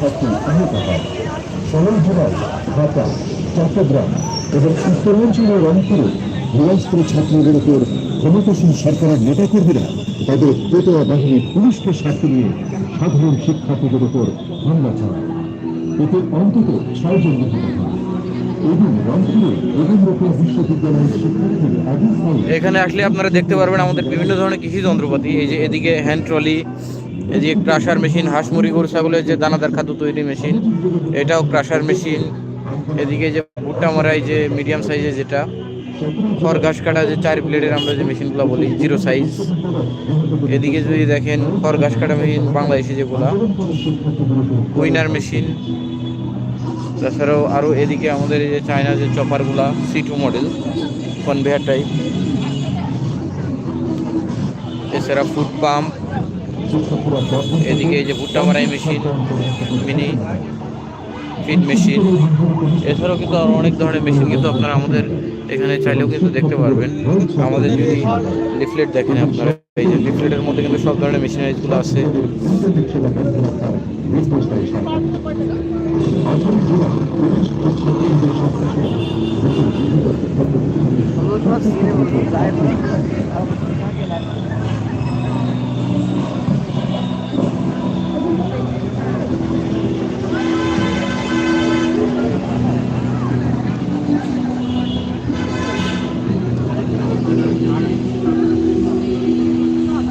শিক্ষার্থী আহত হয়। জেলায় ঢাকা, চট্টগ্রাম এবং উত্তরাঞ্চলের রংপুরে দিনাজপুরের ছাত্রদের উপর ক্ষমতাসীন সরকারের নেতাকর্মীরা তাদের পেটোয়া বাহিনীর পুলিশকে সাথে নিয়ে সাধারণ শিক্ষার্থীদের উপর হামলা চালায়। এতে অন্তত ছয়জন নিহত হয়। এখানে আসলে আপনারা দেখতে পারবেন আমাদের বিভিন্ন ধরনের কৃষি যন্ত্রপাতি, এই যে এদিকে হ্যান্ড ট্রলি এই যে ক্রাশার মেশিন, হাঁস মুরগি গরু ছাগলের যে দানাদার খাদ্য তৈরি মেশিন, এটাও ক্রাশার মেশিন। এদিকে যে ভুট্টা মারাই যে মিডিয়াম সাইজের যেটা, খড় ঘাস কাটা যে চার প্লেটের আমরা যে মেশিনগুলো বলি, জিরো সাইজ। এদিকে যদি দেখেন, খড় ঘাস কাটা মেশিন, বাংলাদেশি যেগুলা, উইনার মেশিন। তাছাড়াও আরও এদিকে আমাদের এই যে চায়না যে চপারগুলা সিটু মডেল, কনভেয়ার টাইপ। এছাড়া ফুড পাম্প এদিকে এই যে ভুট্টা মারাই মেশিন মিনি ফিড মেশিন এছাড়াও কিন্তু আরও অনেক ধরনের মেশিন কিন্তু আপনারা আমাদের এখানে চাইলেও কিন্তু দেখতে পারবেন। আমাদের যদি লিফলেট দেখেন আপনারা, এই যে লিফলেটের মধ্যে কিন্তু সব ধরনের মেশিনারিজগুলো আছে।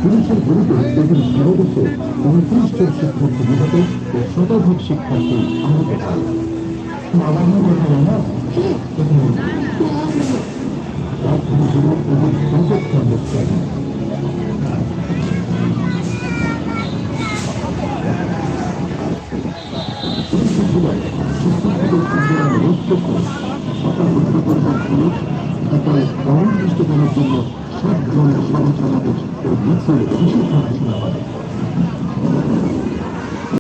পুলিশের গুলিতে এদিন সর্বদেশে উনত্রিশ জন শিক্ষার্থী নিহত ও শতাধিক শিক্ষার্থী আহত হয় রাজধানী জুড়ে সংযোগস্থান দেখছেন পুলিশের জেলায় শিক্ষার্থীদের আন্দোলন রোধ করতে সকাল জন্য সব ধরনের সভা সমাবেশ 그 90% 나가네.